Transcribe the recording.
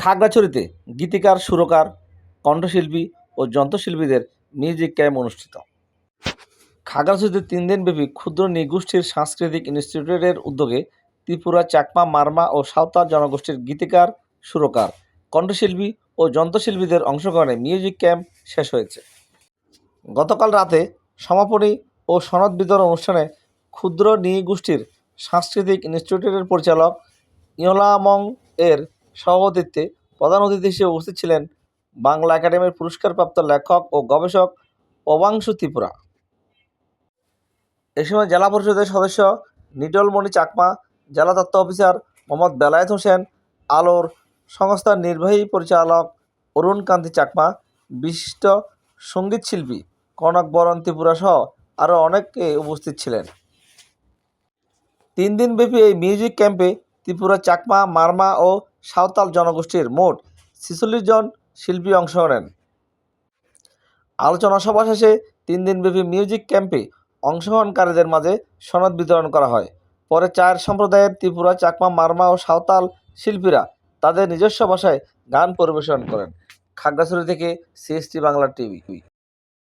খাগড়াছড়িতে গীতিকার, সুরকার, কণ্ঠশিল্পী ও যন্ত্রশিল্পীদের মিউজিক ক্যাম্প অনুষ্ঠিত। খাগড়াছড়িতে তিন দিনব্যাপী ক্ষুদ্র নৃগোষ্ঠীর সাংস্কৃতিক ইনস্টিটিউটের উদ্যোগে ত্রিপুরা, চাকমা, মারমা ও সাঁওতাল জনগোষ্ঠীর গীতিকার, সুরকার, কণ্ঠশিল্পী ও যন্ত্রশিল্পীদের অংশগ্রহণে মিউজিক ক্যাম্প শেষ হয়েছে। গতকাল রাতে সমাপনী ও সনদ বিতরণ অনুষ্ঠানে ক্ষুদ্র নৃগোষ্ঠীর সাংস্কৃতিক ইনস্টিটিউটের পরিচালক ইয়োলামং এর সভাপতিত্বে প্রধান অতিথি হিসেবে উপস্থিত ছিলেন বাংলা একাডেমির পুরস্কারপ্রাপ্ত লেখক ও গবেষক অবাংশু ত্রিপুরা। এ সময় জেলা পরিষদের সদস্য নিটলমণি চাকমা, জেলা তত্ত্ব অফিসার মোহাম্মদ বেলায়েত হোসেন, আলোর সংস্থার নির্বাহী পরিচালক অরুণ কান্তি চাকমা, বিশিষ্ট সংগীত শিল্পী কনক বরণ ত্রিপুরা সহ আরও অনেকে উপস্থিত ছিলেন। তিন দিনব্যাপী এই মিউজিক ক্যাম্পে ত্রিপুরা চাকমা, মারমা ও সাঁওতাল জনগোষ্ঠীর মোট ছেচল্লিশ জন শিল্পী অংশ নেন আলোচনা সভা শেষে তিন দিনব্যাপী মিউজিক ক্যাম্পে অংশগ্রহণকারীদের মাঝে সনদ বিতরণ করা হয়। পরে চার সম্প্রদায়ের ত্রিপুরা, চাকমা, মারমা ও সাঁওতাল শিল্পীরা তাদের নিজস্ব ভাষায় গান পরিবেশন করেন। খাগড়াছড়ি থেকে সিএসটি বাংলা টিভি।